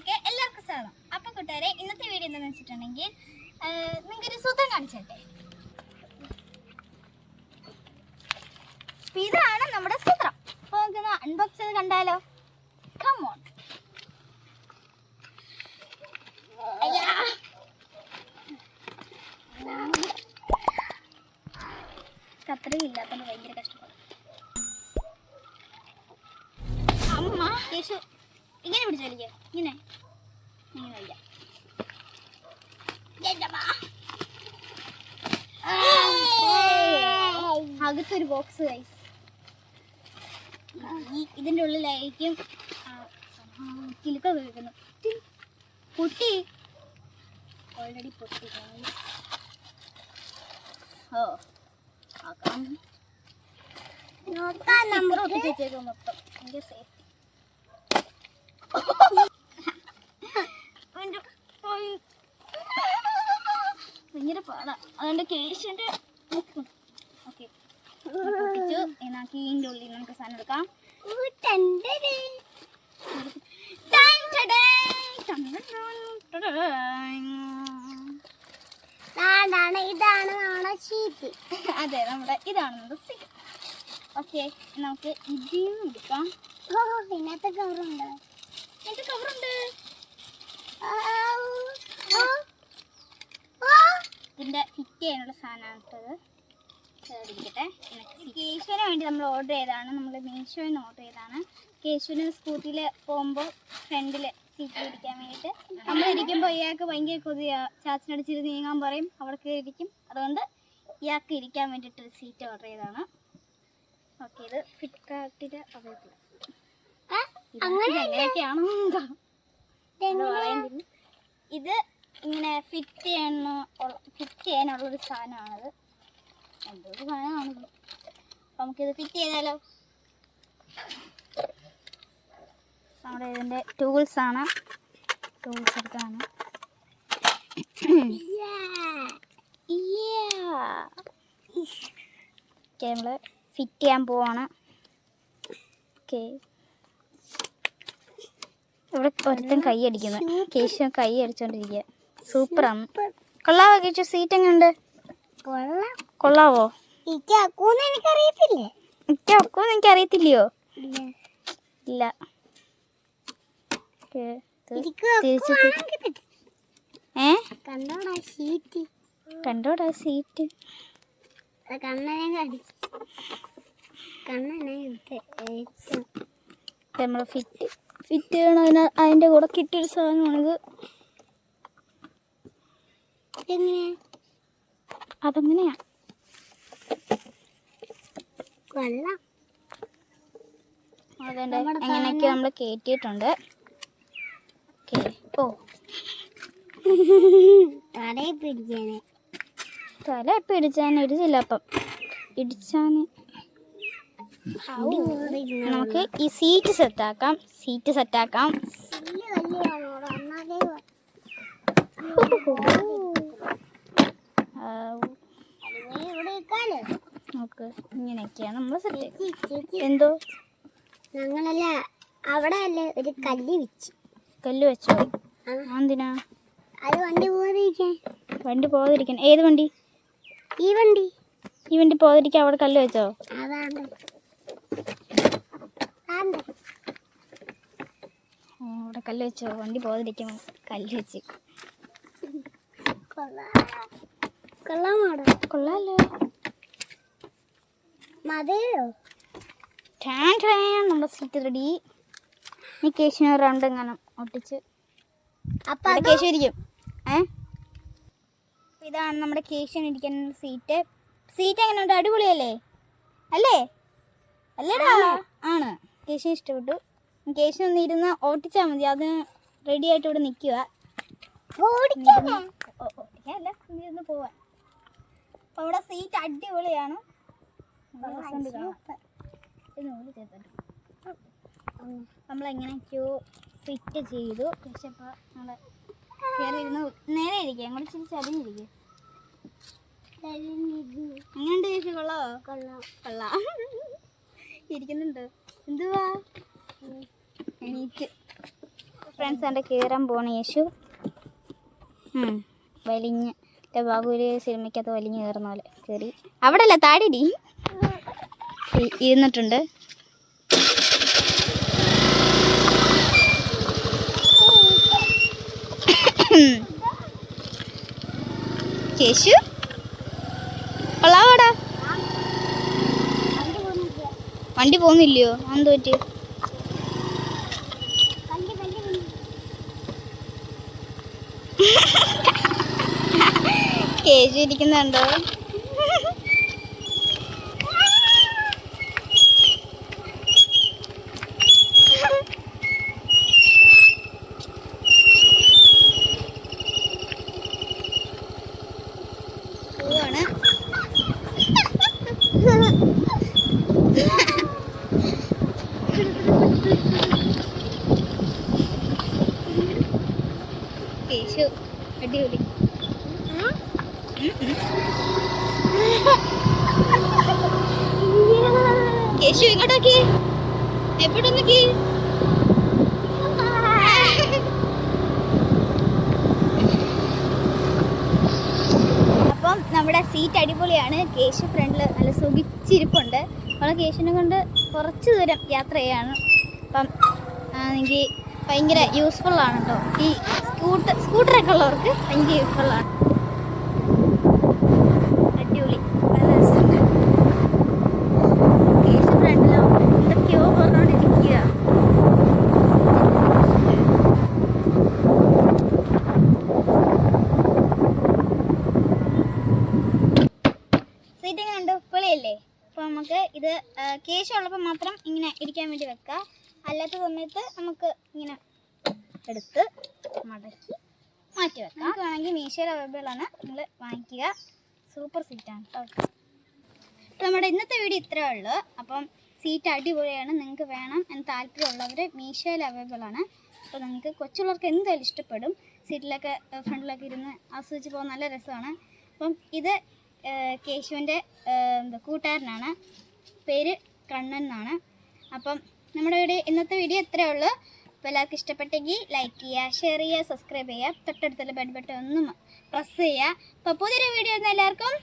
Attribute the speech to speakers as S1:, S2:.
S1: വീഡിയോയിലേക്ക് എല്ലാവർക്കും സ്വാഗതം. അപ്പൊ കൂട്ടുകാരെ ഇന്നത്തെ വീഡിയോ എന്താണെന്ന് വെച്ചിട്ടുണ്ടെങ്കിൽ നിങ്ങൾക്ക് ഒരു സൂത്രം കാണിച്ചേട്ടെ. അപ്പൊ ഇതാണ് നമ്മുടെ സൂത്രം അപ്പോൾ നമുക്ക് അൺബോക്സ് ചെയ്ത് കണ്ടാലോ? കമോൺ ഇല്ലാത്തത് ഭയങ്കര കഷ്ടപ്പാട്. അമ്മ. യേശു. ഇങ്ങനെ പിടിച്ചു വലിക്കുക ഇങ്ങനെ. ഇങ്ങനെ വലിക്കാം. അകത്തൊരു ബോക്സ് ഗൈസ് ഈ ഇതിന്റെ ഉള്ളിലായിരിക്കും കിലുക്ക വീഴുന്നു. പൊട്ടി. ഓൾറെഡി പൊട്ടി. ഓ ആക്കാം സ്റ്റിക്കർ ഒട്ടിച്ചേക്കും മൊത്തം. ഭയങ്കര സേഫ്റ്റി ഭയങ്കര പാടാ. അതുകൊണ്ട് കേശിന്റെ ഓക്കെ പൊട്ടിച്ചു എന്നാക്കി ഇതിന്റെ ഉള്ളിൽ നമുക്ക് സാധനം എടുക്കാം.
S2: ഇതാണ് നമ്മുടെ ഷീറ്റ്
S1: അതെ നമ്മുടെ ഇതാണ് നമ്മുടെ സീറ്റ് ഓക്കെ നമുക്ക് ഇതിൽ നിന്ന് എടുക്കാം.
S2: ഓ ഇതിനകത്ത് കവറുണ്ട്?
S1: എന്നിട്ട് കവറുണ്ട്. ഇതിന്റെ ഫിറ്റ് ചെയ്യാനുള്ള സാധനമാണ് ഇരിക്കട്ടെ. കേശുവിന് വേണ്ടി നമ്മൾ ഓർഡർ ചെയ്തതാണ്. നമ്മൾ മീഷോയിൽ നിന്ന് ഓർഡർ ചെയ്തതാണ്. കേശുവിന് സ്കൂട്ടിയിൽ പോകുമ്പോൾ ഫ്രണ്ടിൽ സീറ്റിൽ ഇരിക്കാൻ വേണ്ടിയിട്ട്. നമ്മൾ ഇരിക്കുമ്പോൾ ഇയാൾക്ക് ഭയങ്കര കൊതിയ ചാച്ചനടിച്ചിട്ട് നീങ്ങാൻ പറയും. അവിടെ കയറിയിരിക്കും അതുകൊണ്ട് ഇയാൾക്ക് ഇരിക്കാൻ വേണ്ടിയിട്ട് സീറ്റ് ഓർഡർ ചെയ്തതാണ്. ഓക്കെ ഇത് ഫ്ലിപ്കാർട്ടിൽ അവൈലബിൾ ഇത് ഇങ്ങനെ ഫിറ്റ് ചെയ്യുന്ന ഫിറ്റ് ചെയ്യാനുള്ള ഒരു സാധനമാണത്. എന്തൊരു സാധനമാണിത്. അപ്പം നമുക്കിത് ഫിറ്റ് ചെയ്താലോ? നമ്മുടെ ഇതിന്റെ ടൂൾസ് ആണ്. ടൂൾസ് എടുത്താണ്. നമ്മൾ ഫിറ്റ് ചെയ്യാൻ പോവാണ്. ഓക്കെ ഇവിടെ ഒരുത്തൻ കൈ അടിക്കുന്നു കേശു കൈ അടിച്ചോണ്ടിരിക്കുക ആണ്. കൊള്ളാവോ കേശു? സീറ്റ് എങ്ങനെയുണ്ട്
S2: കൊള്ളാം.
S1: കൊള്ളാവോ?
S2: എനിക്കറിയത്തില്ലേ?
S1: എനിക്ക് ഒക്കും എനിക്ക് അറിയത്തില്ലയോ ഇല്ല ഏ?
S2: കണ്ടോടാ സീറ്റ്
S1: കണ്ടോടാ സീറ്റ്
S2: കണ്ണനെ കടിച്ചു കണ്ണനെ
S1: നമ്മൾ ഫിറ്റ് ഫിറ്റ് ചെയ്യണം അതിന് അതിന്റെ കൂടെ കിട്ടിയൊരു സാധനമാണിത്. അതെങ്ങനെയാ? അതുകൊണ്ട് എങ്ങനെയൊക്കെ നമ്മൾ കയറ്റിയിട്ടുണ്ട് ഓ.
S2: തടയിൽ പിടിച്ചാനെ
S1: തല പിടിച്ചാൻ ഒരു ഇടിച്ചില്ല അപ്പം. ഇടിച്ചാൻ നമുക്ക് ഈ സീറ്റ് സെറ്റാക്കാം സീറ്റ് സെറ്റാക്കാം
S2: ഇവിടെ വെക്കാലോ
S1: നമുക്ക് ഇങ്ങനെയൊക്കെയാണ് നമ്മൾ സെറ്റ് എന്തോ?
S2: ഞങ്ങളല്ല അവിടെ അല്ലേ ഒരു കല്ല് വെച്ച്.
S1: കല്ല് വെച്ചോ? എന്തിനാ
S2: അത് വണ്ടി പോകാതിരിക്കാൻ.
S1: വണ്ടി പോകാതിരിക്കാൻ. ഏത് വണ്ടി?
S2: ഈ വണ്ടി.
S1: ഈ വണ്ടി പോകാതിരിക്കാൻ അവിടെ കല്ല് വെച്ചോ?
S2: അതാണ്ട്
S1: ഓ, കല്ല് വെച്ചോ. വണ്ടി പോകാതിരിക്കാൻ കല്ല് വെച്ച്.
S2: കൊള്ളാം. കൊള്ളാമാടോ
S1: കൊള്ളാലോ.
S2: മതിയോ?
S1: നമ്മുടെ സീറ്റ് റെഡി നീ കേശിന് റൗണ്ട് എങ്ങാനും ഒട്ടിച്ച്.
S2: അപ്പൊ
S1: കേശു ഇരിക്കും. ഏ? ഇതാണ് നമ്മുടെ കേശുവിന് ഇരിക്കുന്ന സീറ്റ് സീറ്റ് എങ്ങനെയുണ്ട്? അടിപൊളിയല്ലേ? അല്ലേ? അല്ലേടാ? ആണ്. കേശുവിന് ഇഷ്ടപ്പെട്ടു. കേശു ഒന്ന് ഇരുന്ന് ഓട്ടിച്ചാൽ മതി. അത് റെഡി ആയിട്ട് ഇവിടെ നിൽക്കുക
S2: ഓടിക്കാനേ
S1: ഓട്ടിക്കാനല്ല ഇരുന്ന് പോവാൻ അപ്പോൾ ഇവിടെ സീറ്റ് അടിപൊളിയാണ്. നമ്മളെങ്ങനെയൊക്കെയോ ഫിറ്റ് ചെയ്തു. പക്ഷെ അപ്പോൾ നമ്മൾ കയറി ഇരുന്ന് നേരെ ഇരിക്കുക അങ്ങോട്ട് ചിരി ചരിഞ്ഞിരിക്കുക എങ്ങനെയുണ്ട് ചേച്ചി കൊള്ളോ?
S2: കൊള്ളാം.
S1: കൊള്ളാം. ഇരിക്കുന്നുണ്ട്. എന്തുവാ? എണീറ്റ്. ഫ്രണ്ട്സ് എന്റെ കയറാൻ പോണ യേശു. വലിഞ്ഞ്. എന്റെ ബാബുവിൽ സിനിമയ്ക്കകത്ത് വലിഞ്ഞ് കയറുന്ന പോലെ കയറി അവിടെ അല്ല താടിടി ഇരുന്നിട്ടുണ്ട്. കേശു വണ്ടി പോകുന്നില്ലയോ? എന്ത് പറ്റി? കേശു ഇരിക്കുന്നുണ്ടോ പോവാണ് കേശു അടിപൊളി കേശു ഇങ്ങോട്ടോക്കി എവിടെ അപ്പം നമ്മുടെ സീറ്റ് അടിപൊളിയാണ്. കേശു ഫ്രണ്ടിൽ നല്ല സുഖിച്ചിരിപ്പുണ്ട്. നമ്മൾ കേശുവിനെ കൊണ്ട് കുറച്ച് ദൂരം യാത്ര ചെയ്യാണ്. അപ്പം എനിക്ക് ഭയങ്കര യൂസ്ഫുൾ ആണ് കേട്ടോ ഈ സ്കൂട്ടർ സ്കൂട്ടറൊക്കെ ഉള്ളവർക്ക് ഭയങ്കര യൂസ്ഫുൾ ഇങ്ങനെ ഉണ്ട്? പൊളിയല്ലേ? അപ്പോൾ നമുക്ക് ഇത് കേശം ഉള്ളപ്പോൾ മാത്രം ഇങ്ങനെ ഇരിക്കാൻ വേണ്ടി വെക്കുക അല്ലാത്ത സമയത്ത് നമുക്ക് ഇങ്ങനെ എടുത്ത് മടക്കി മാറ്റി വെക്കാം. നമുക്ക് വേണമെങ്കിൽ അവൈലബിൾ ആണ് നിങ്ങൾ വാങ്ങിക്കുക. സൂപ്പർ സീറ്റാണ് കേട്ടോ. നമ്മുടെ ഇന്നത്തെ വീഡിയോ ഇത്രയേ ഉള്ളൂ. അപ്പം സീറ്റ് അടിപൊളിയാണ്. നിങ്ങൾക്ക് വേണം എന്ന് താല്പര്യമുള്ളവർ മീഷോയിൽ അവൈലബിൾ ആണ് അപ്പോൾ നിങ്ങൾക്ക് കൊച്ചുള്ളവർക്ക് എന്തായാലും ഇഷ്ടപ്പെടും. സീറ്റിലൊക്കെ ഫ്രണ്ടിലൊക്കെ ഇരുന്ന് ആസ്വദിച്ച് പോകാൻ നല്ല രസമാണ്. അപ്പം ഇത് കേശുവിന്റെ കൂട്ടുകാരനാണ്. പേര് കണ്ണൻ എന്നാണ്. അപ്പം നമ്മുടെ വീഡിയോ ഇന്നത്തെ വീഡിയോ ഇത്രയേ ഉള്ളൂ. അപ്പോൾ എല്ലാവർക്കും ഇഷ്ടപ്പെട്ടെങ്കിൽ ലൈക്ക് ചെയ്യുക ഷെയർ ചെയ്യുക സബ്സ്ക്രൈബ് ചെയ്യുക. തൊട്ടടുത്തുള്ള ബെഡ് ബട്ടൺ ഒന്നും പ്രസ് ചെയ്യുക. അപ്പോൾ പുതിയൊരു വീഡിയോ എല്ലാവർക്കും